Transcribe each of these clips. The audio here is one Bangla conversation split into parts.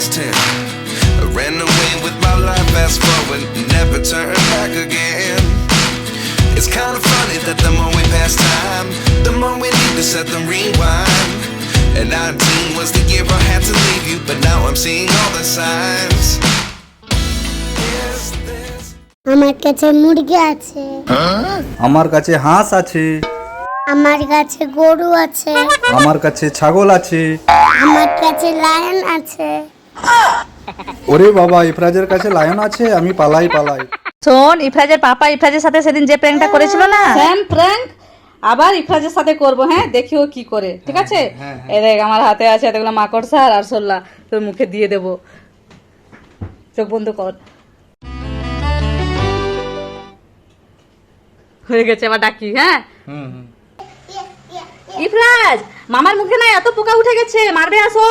to ten? I ran away with my life, fast forward, never turn back again. It's kind of funny that the more we pass time, the more we need to set them rewind. And 19 was the year I had to leave you, but now I'm seeing all the signs. আমার কাছে মুরগি আছে আমার কাছে হাঁস আছে আমার কাছে গরু আছে আমার কাছে ছাগল আছে আমার কাছে লায়ন আছে ওরে বাবা ইফরাজের কাছে লায়ন আছে আমি পালাই পালাই। শোন ইফরাজের পাপা ইফরাজের সাথে সেদিন যে প্র্যাঙ্কটা করেছিল না? স্যাম প্র্যাঙ্ক আবার ইফরাজের সাথে করব হ্যাঁ দেখিও কি করে ঠিক আছে? এই দেখ আমার হাতে আছে এতগুলো মাকড়সা আর আরশোল্লা তোর মুখে দিয়ে দেব। চোখ বন্ধ কর। হয়ে গেছে আবার ডাকি হ্যাঁ? ইফরাজ মামার মুখে না এত পোকা উঠে গেছে মারবে আসো।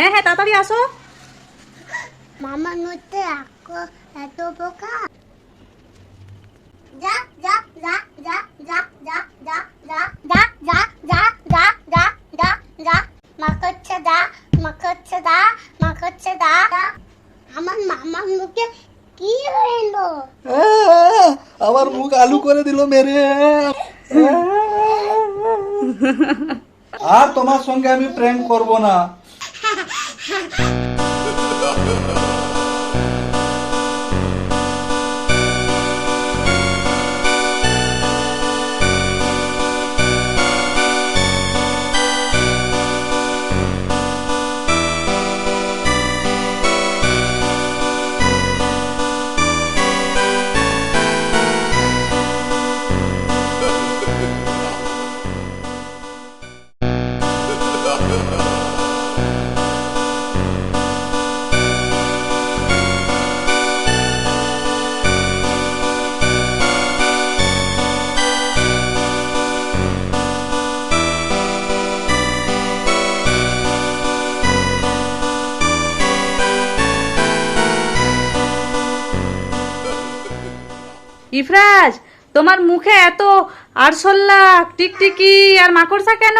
হ্যাঁ হ্যাঁ তাড়াতাড়ি আসো মধ্যে আকো এত পোকা যা যা যা যা যা যা যা যা যা যা যা যা যা যা যা মাকড়ছে দা মাকড়ছে দা মাকড়ছে দা আমার মামার মুখে কি হইল আমার মুখ আলু করে দিল মেরে আর তোমার সঙ্গে আমি প্র্যাঙ্ক করব না Ha ha ha! ইফরাজ তোমার মুখে এত আরশোল্লা টিকটিকি আর মাকড়সা কেন?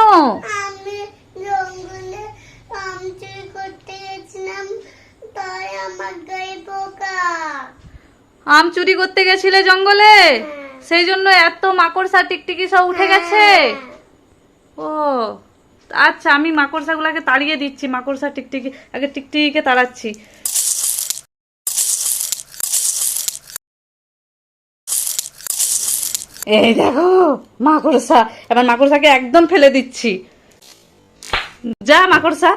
আমি চুরি করতে গেছিলাম তাই আমার গায়ে পোকা। আম চুরি করতে গেছিলে জঙ্গলে? সেই জন্য এত মাকড়সা টিকটিকি সব উঠে গেছে? ও আচ্ছা আমি মাকড়সাগুলোকে তাড়িয়ে দিচ্ছি মাকড়সা টিকটিকি আগে টিকটিকিকে তাড়াচ্ছি। এই দেখো মাকড়সা। এবার মাকড়সাকে একদম ফেলে দিচ্ছি। যা মাকড়সা।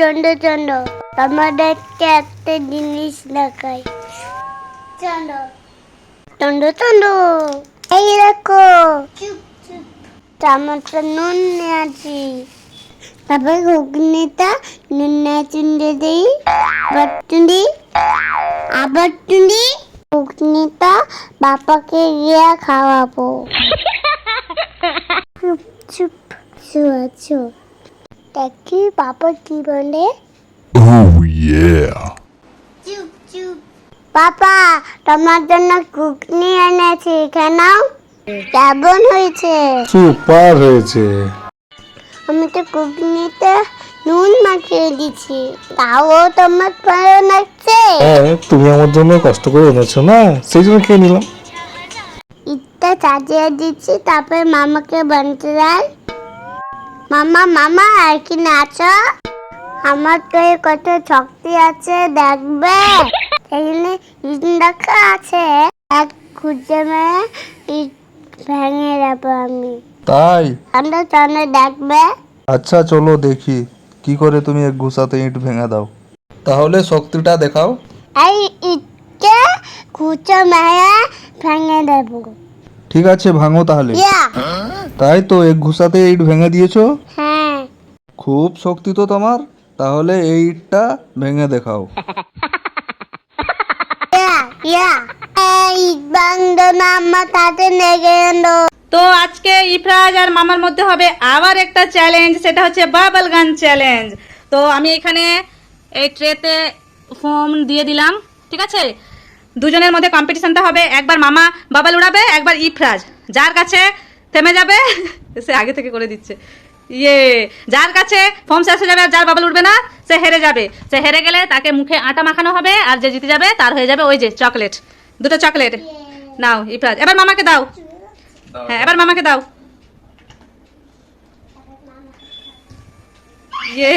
চন্ড চন্ড তোমাদেরকে একটা জিনিস দেখাই। চন্ড চন্ড চন্ড এই দেখো। টমেটো নুন নিয়েছি। তারপর ঘুগনিটা নুন চুন্ডে দিই। আবার চুন্ডি আবার চুন্ডি ঘুগনিটা বাপাকে গিয়ে খাওয়াবো। চুপ চুপ। শুয়া চুপ দেখি বাবা কি বলে। Oh yeah. চুপ চুপ। পাপা তোমার জন্য ঘুগনি এনেছি কেন কেমন হয়েছে? সুপার হয়েছে। আমি তো ঘুগনিতে নুন মাখিয়ে দিছি তাও তোমার ভালো লাগছে হ্যাঁ তুমি আমার জন্য কষ্ট করে এনেছো না? সেই জন্য খেয়ে নিলাম। ইটটা সাজিয়ে দিচ্ছি তারপর মামাকে বানতে যাই। মামা মামা আর কি নাচো আমার তো এই কত শক্তি আছে দেখবে? এখানে ইট রাখা আছে। এক খুঁজে মেরে ইট ভেঙে যাব আমি। তাই? আমরা চলে দেখবে। আচ্ছা চলো দেখি। কি করে তুমি এক ঘুষাতে ইট ভেঙে দাও? তাহলে শক্তিটা দেখাও। এই ইটকে খুঁজে মেরে ভেঙে দেবো। ঠিক আছে ভাঙো তাহলে। তাই তো এক ঘুষাতে ইট ভেঙে দিয়েছ? হ্যাঁ। খুব শক্তি তো তোমার। তাহলে এই ইটটা ভেঙে দেখাও। ইয়া ইয়া। তো আজকে ইফরাজ আর মামার মধ্যে হবে আবার একটা চ্যালেঞ্জ সেটা হচ্ছে বাবল গান চ্যালেঞ্জ তো আমি এখানে এই ট্রেতে ফোম দিয়ে দিলাম ঠিক আছে? দুজনের মধ্যে কম্পিটিশনটা হবে। একবার মামা বাবাল উড়াবে একবার ইফরাজ। যার কাছে থেমে যাবে সে আগে থেকে করে দিচ্ছে। ইয়ে যার কাছে ফোম শেষ হয়ে যাবে আর যার বাবল উঠবে না সে হেরে যাবে। সে হেরে গেলে তাকে মুখে আটা মাখানো হবে আর যে জিতে যাবে তার হয়ে যাবে ওই যে চকলেট দুটো চকলেট নাও ইফরাজ। এবার মামাকে দাও। হ্যাঁ এবার মামাকে দাও। ইয়ে।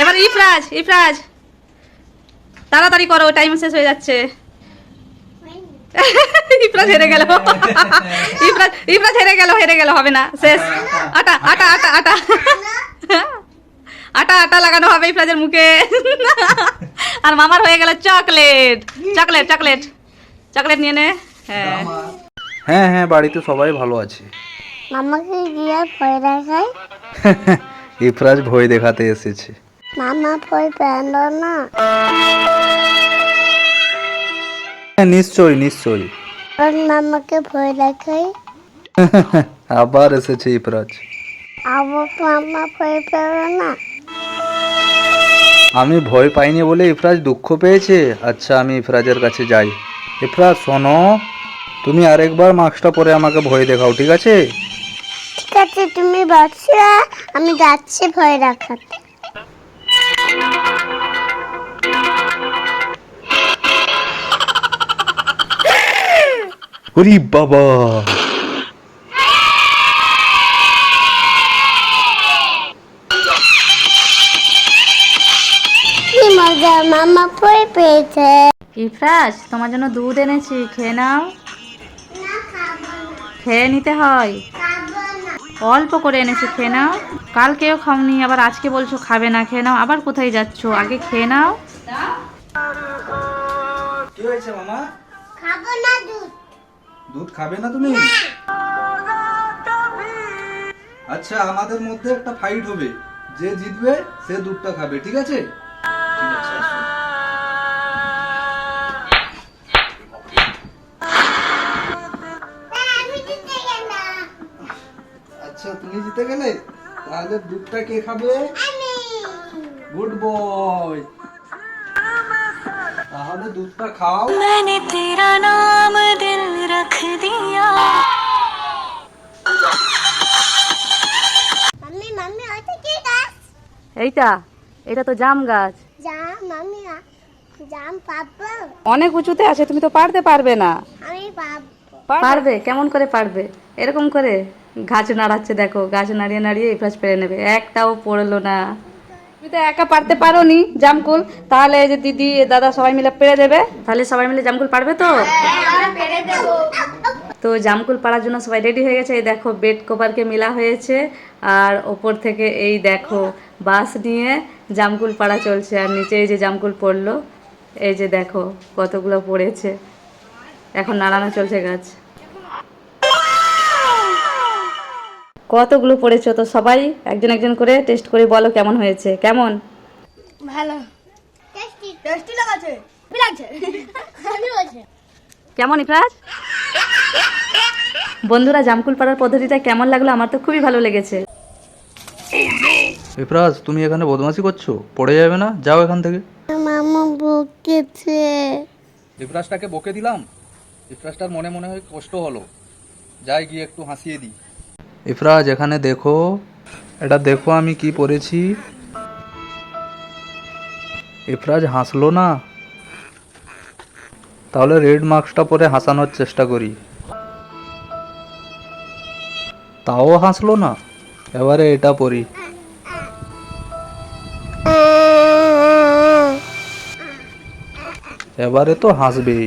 এবার ইফরাজ ইফরাজ। তাড়াতাড়ি করো টাইম শেষ হয়ে যাচ্ছে। ইফরাজ হেরে গেল। ইফরাজ ইফরাজ হেরে গেল হেরে গেল হবে না শেষ। আটা আটা আটা আটা। আটা আটা লাগানো হবে ইফরাজের মুখে। আর মামার হয়ে গেল চকলেট। Chocolate chocolate. চকলেট নিয়ে নে। হ্যাঁ। হ্যাঁ হ্যাঁ বাড়িতে সবাই ভালো আছে। মামাকে গিয়ে ভয় দেখাই ইফরাজ ভয় দেখাতে এসেছে। মামা পেল না। হ্যাঁ নিশ্চয়ই নিশ্চয়ই। ওর মামাকে ভয় দেখাই। আবার এসেছে আবার মামা ভয় পেল না। আমি ভয় পাইনি বলে ইফরাজ দুঃখ পেয়েছে? আচ্ছা আমি ইফরাজের কাছে যাই। ইফরাজ শোনো তুমি আরেকবার মাস্কটা পরে আমাকে ভয় দেখাও ঠিক আছে? ঠিক আছে তুমি বসো আমি যাচ্ছি ভয় দেখাতে। ওরে বাবা। কি মজা মামা ভয় পেয়েছে। ইফরাজ তোমার জন্য দুধ এনেছি খেয়ে নাও। খেয়ে নিতে হয়। অল্প করে এনেছি খেয়ে নাও। কালকেও খাওনি আবার আজকে বলছো খাবে না খেয়ে নাও। আবার কোথায় যাচ্ছো? আগে খেয়ে নাও। কি হয়েছে মামা? খাব না দুধ। দুধ খাবে না তুমি? আচ্ছা আমাদের মধ্যে একটা ফাইট হবে। যে জিতবে সে দুধটা খাবে ঠিক আছে? আচ্ছা তুমি জিতে গেলে? তাহলে দুধটা কে খাবে? গুড বয় তাহলে দুধটা খাও। মানে रख दिया মাম্মি মাম্মি ওটা কি গাছ এইটা এটা তো জাম গাছ জাম মাম্মি আ- জাম পাবো অনেক উঁচুতে আছে তুমি তো পারতে পারবে না আমি পাবো পারবে কেমন করে পারবে এরকম করে গাছ নাড়াচ্ছে দেখো গাছ নাড়িয়ে নাড়িয়ে ইফরাজ পেরে নেবে একটাও পড়লো না তুমি তো একা পারতে পারো নি জামকুল। তাহলে যে দিদি দাদা সবাই মিলে পেরে দেবে। তাহলে সবাই মিলে জামকুল পারবে তো? তো জামকুল পাড়ার জন্য সবাই রেডি হয়ে গেছে। এই দেখো, বেড কভারকে মেলা হয়েছে। আর ওপর থেকে এই দেখো, বাস নিয়ে জামকুল পাড়া চলছে। আর নিচে এই যে জামকুল পড়ল। এই যে দেখো, কতগুলো পড়েছে। এখন নাড়ানো চলছে গাছ। কতগুলো পড়েছো? তো সবাই একজন একজন করে টেস্ট করে বলো কেমন হয়েছে। কেমন? ভালো। টেস্টি টেস্টি লাগাছে কি লাগছে? কেমন ইফরাজ বন্ধুরা জামকুল পাড়ার পদ্ধতিটা কেমন লাগল? আমার তো খুবই ভালো লেগেছে। ইফরাজ তুমি এখানে বদমাশি করছ? পড়ে যাবে না? যাও এখান থেকে। মামা বকেছে। ইফরাজটাকে বকে দিলাম? ইফরাজটার মনে মনে হয় কষ্ট হলো। যাই গিয়ে একটু হাসিয়ে দিই। ইফরাজ, এখানে দেখো। এটা দেখো আমি কি পরেছি ইফরাজ, হাসলো না? তাহলে রেড মার্কসটা পরে হাসানোর চেষ্টা করি। তাও হাসলো না? এবারে এটা পরি এবারে তো হাসবেই।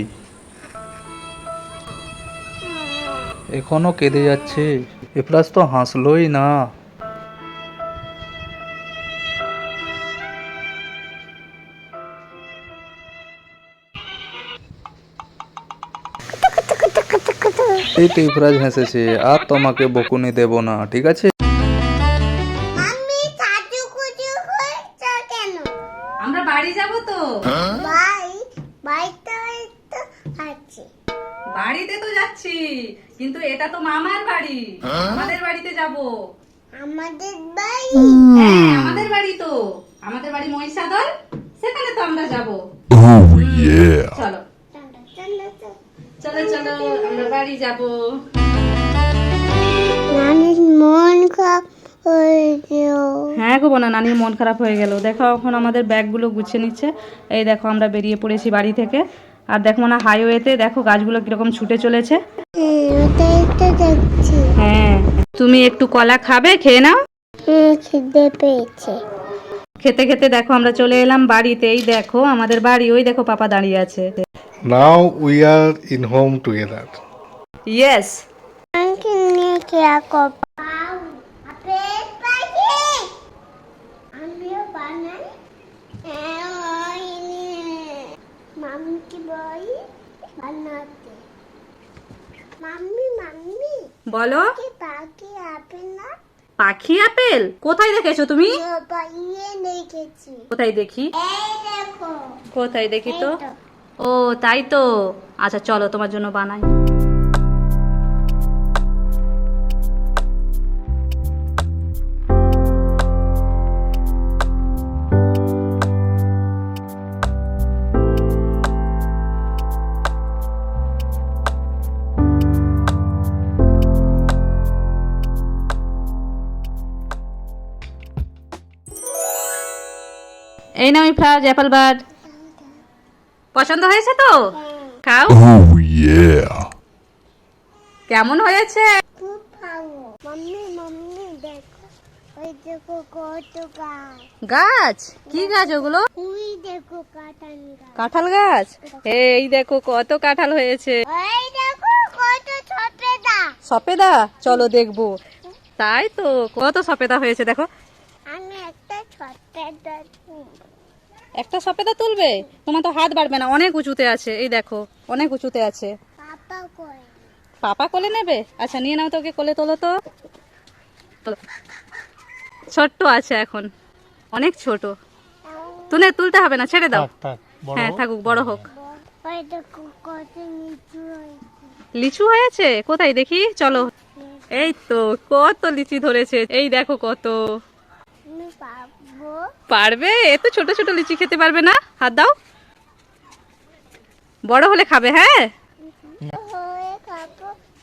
এখনও কেঁদে যাচ্ছে। এপ্রাস তো হাসলোই না। এই তো ইফরাজ হেসেছে, আর তোমাকে বকুনি দেব না, ঠিক আছে? আমরা যাব। Oh yeah. চলো। চলো চলো আমরা বাড়ি যাব। নানির মন খারাপ হ্যাঁ গো বোনা নানির মন খারাপ হয়ে গেল। দেখো এখন আমাদের ব্যাগগুলো গুছিয়ে নিচ্ছে। এই দেখো আমরা বেরিয়ে পড়েছি বাড়ি থেকে। আর দেখো না হাইওয়েতে দেখো গাছগুলো কীরকম ছুটে চলেছে। ওটাই তো দেখছি হ্যাঁ। তুমি একটু কলা খাবে খেয়ে নাও। হুম, খিদে পেয়েছে। খেতে খেতে দেখো আমরা চলে এলাম বাড়িতে এই দেখো আমাদের বাড়ি ওই দেখো পাপা দাঁড়িয়ে আছে। Now we are in home together. Yes বলো। পাখি আপেল কোথায় দেখেছ তুমি? কোথায় দেখি? কোথায় দেখি তো। ও তাই তো। আচ্ছা চলো তোমার জন্য বানাই। এই নাও ফ্লাওয়ার অ্যাপল বার্ড পছন্দ হয়েছে তো? খাও। Oh. কেমন হয়েছে? খুব ভালো। মাম্মি মাম্মি দেখো। ওই দেখো কত গাছ। কি গাছ ওগুলো? ওই দেখো কাটান গাছ। কাঁঠাল গাছ? এই দেখো কত কাঁঠাল হয়েছে। ওই দেখো কত সপেদা সপেদা চলো দেখব। তাই তো কত সপেদা হয়েছে দেখো। আমি একটা সপেদা তুলবে? তোমার তো হাত বাড়বে না অনেক উঁচুতে আছে। এই দেখো অনেক উঁচুতে আছে। পাপা কোলে নেবে? আচ্ছা নিয়ে নাও তোকে কোলে তোলো তো। ছোট্ট আছে এখন। অনেক ছোট। তুলে তুলতে হবে না ছেড়ে দাও। হ্যাঁ থাকুক বড় হোক। লিচু হয়েছে? কোথায়? দেখি চলো। এই তো কত লিচি ধরেছে। এই দেখো কত। পারবে? এত ছোট ছোট লিচি খেতে পারবে না। হাত দাও। বড় হলে খাবে হ্যাঁ? হয়ে খাব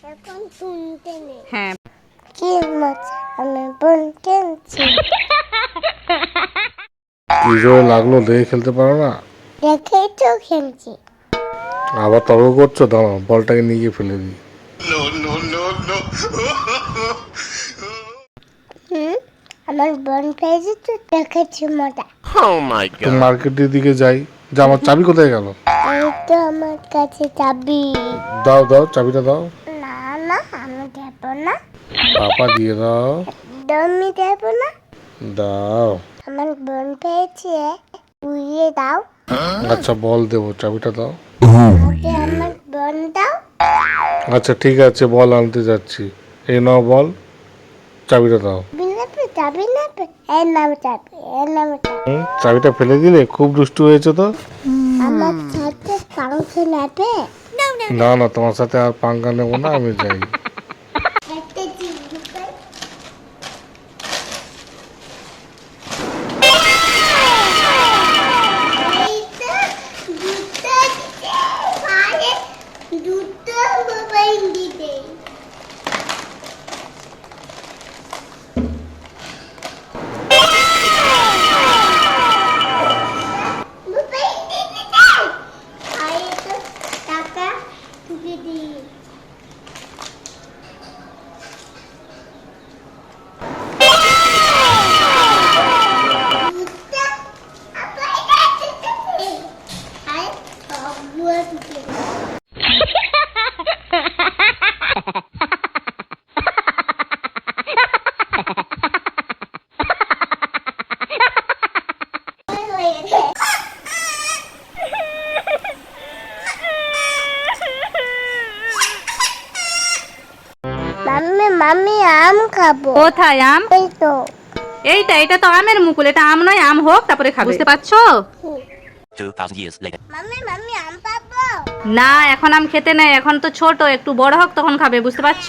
এখন শুনতে নেই। হ্যাঁ। কি মজা আমি বোন কিনছি কি জোরে লাগল দেখে খেলতে পারো না? দেখেই তো খেলছি। আবার তর্ক করছ? দাঁড়াও বলটাকে নিয়ে গিয়ে ফেলে দিই হুম আমার বোন পেয়েছে তো দেখেছি মজা তো মার্কেটের দিকে যাই। যে আমার চাবি কোথায় গেল? এই তো আমার কাছে চাবি। দাও দাও চাবিটা দাও। না না আমি দেবো না। পাপা দিয়ে দাও। আমি দেবো না। দাও। আমার বোন পেয়েছে উড়িয়ে দাও। আচ্ছা বল দেবো চাবিটা দাও। আগে আমার বোন দাও। আচ্ছা ঠিক আছে বল আনতে যাচ্ছি। এই নাও বল চাবিটা দাও। যাবি না এর নাম চাবি এর নাম চাবি। চাবিটা ফেলে দিলে খুব দুষ্টু হয়েছে তো? আমার সাথে নেবে? না না তোমার সাথে আর পাঙ্গা নেব না আমি যাই একটা চিন্তা দুটো মোবাইল দিতে মোবাইল দিতে আর এটা টাকা তুলে দিই আম খাব। কোথায় আম? এই তো। এইটা এটা তো আমের মুকুল এটা আম নয় আম হোক তারপরে খাবে বুঝতে পারছ? 2,000 years later. মাম্মি মাম্মি আম পাবো? না এখন আম খেতে নেই এখন তো ছোট একটু বড় হোক তখন খাবে বুঝতে পারছ?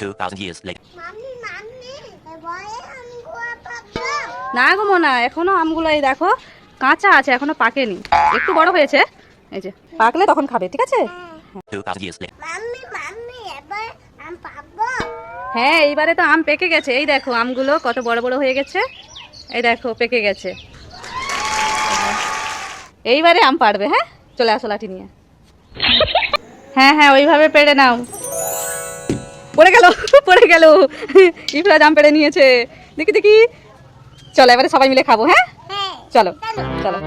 2,000 years later. মাম্মি মাম্মি এবারে আমি গোয়া পাবো। না গো না এখনও আমগুলো এই দেখো কাঁচা আছে এখনও পাকেনি। একটু বড় হয়েছে এই যে পাকলে তখন খাবে ঠিক আছে? 2,000 years later. মাম্মি মাম্মি এবার আম পাবো হ্যাঁ এইবারে তো আম পেকে গেছে। এই দেখো আমগুলো কত বড় বড় হয়ে গেছে। এই দেখো পেকে গেছে। এইবারে আম পারবে হ্যাঁ? চলে আসো লাঠি নিয়ে। হ্যাঁ হ্যাঁ ওইভাবে পেড়ে নাও। পড়ে গেল পড়ে গেল। ইফরাজ আম পেড়ে নিয়েছে। দেখি দেখি। চলো এবারে সবাই মিলে খাব হ্যাঁ? চলো চলো।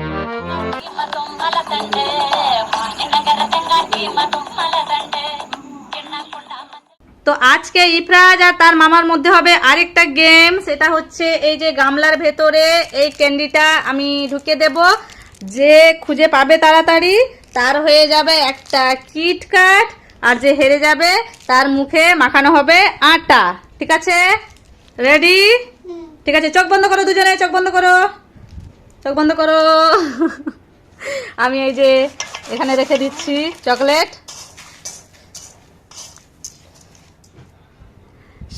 তো আজকে ইফরাজ আর তার মামার মধ্যে হবে আরেকটা গেম, সেটা হচ্ছে এই যে গামলার ভেতরে এই ক্যান্ডিটা আমি ঢুকে দেব। যে খুঁজে পাবে তাড়াতাড়ি, তার হয়ে যাবে একটা কিটকাট আর যে হেরে যাবে, তার মুখে মাখানো হবে আটা। ঠিক আছে? রেডি ঠিক আছে, চোখ বন্ধ করো দুজনে, চোখ বন্ধ করো। চোখ বন্ধ করো। আমি এই যে এখানে রেখে দিচ্ছি চকলেট।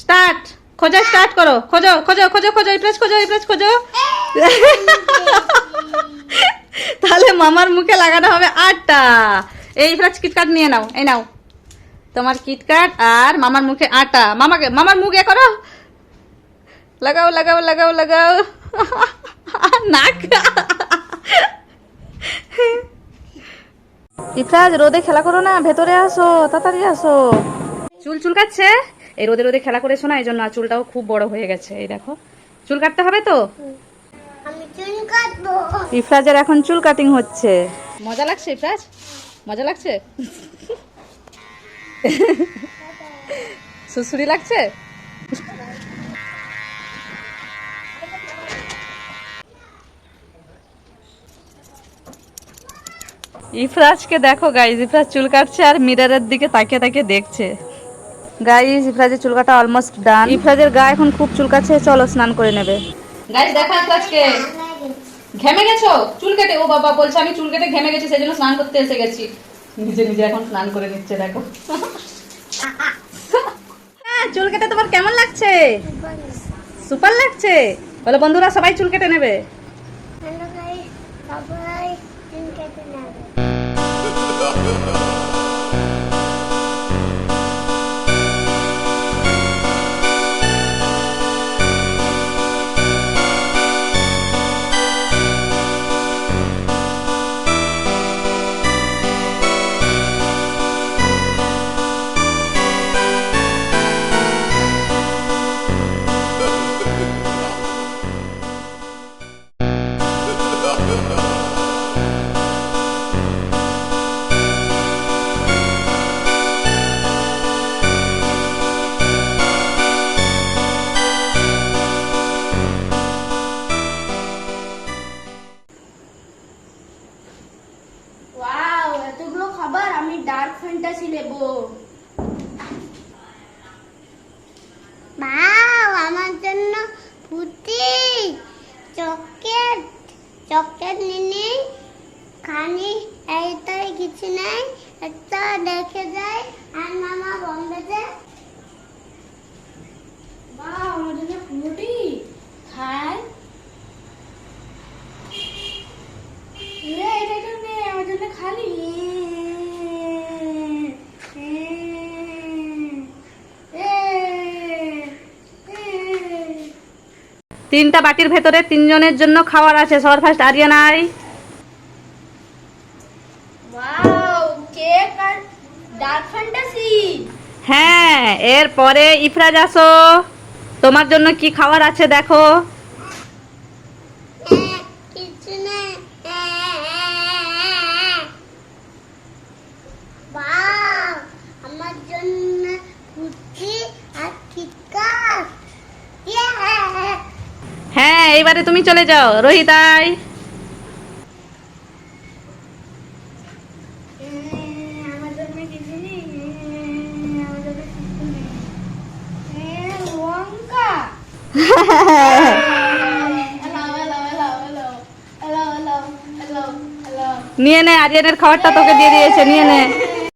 স্টার্ট খোঁজা স্টার্ট করো। খোঁজো খোঁজো খোঁজো খোঁজো ইপ্রেস খোঁজো এই ইপ্রেস খোঁজো। তাহলে মামার মুখে লাগানো হবে আটটা। এই ইফরাজ কিটকাট নিয়ে নাও এই নাও। তোমার কিটকাট আর মামার মুখে আটা। মামাকে মামার মুখে করো। লাগাও লাগাও লাগাও লাগাও। নাক। ইফরাজ রোদে খেলা করো না ভেতরে আসো তাড়াতাড়ি আসো। চুল চুল কাটছে এই রোদে রোদে খেলা করেছ না এই জন্য চুলটাও খুব বড় হয়ে গেছে এই দেখো। চুল কাটতে হবে তো? ইফরাজের এখন চুল কাটিং হচ্ছে। মজা লাগছে ইফরাজ? মজা লাগছে? সুসুরি লাগছে? ইফরাজকে দেখো গাইজ ইফরাজ চুল কাটছে আর মিরারের দিকে তাকিয়ে তাকিয়ে দেখছে। গাইজ ইফরাজের চুল কাটা অলমোস্ট ডান ইফরাজের গা এখন খুব চুলকাচ্ছে চলো স্নান করে নেবে। গাইজ দেখা ইফরাজকে ঘেমে গেছো? চুল কেটে ও বাবা বলছে আমি চুল কেটে ঘেমে গেছি সেজন্য স্নান করতে এসে গেছি। নিজে নিজে এখন স্নান করে নিচ্ছে দেখো। হ্যাঁ, চুল কেটে তোমার কেমন লাগছে? সুপার লাগছে? বলো বন্ধুরা সবাই চুল কেটে নেবে। হ্যালো গাইস সবাই চুন কেটে নেবে। খানি এইটাই কিছু নেই একটা দেখে যায় আর মামা আমার জন্য এটা এটা নে আমার জন্য খালি। তিনটা বাটির ভেতরে তিনজনের জন্য খাবার আছে। সবার ফার্স্ট আরিয়ানাই ডার্ক ফ্যান্টাসি হ্যাঁ এরপরে ইফরাজ আসো। তোমার জন্য কি খাবার আছে দেখো। হ্যাঁ এইবারে তুমি চলে যাও। রোহিতাই আমার জন্য কিছু নেই আমার জন্য কিছু নেই হ্যাঁ নিয়ে নে আরিয়ানের খাবারটা তোকে দিয়ে দিয়েছে নিয়ে নে।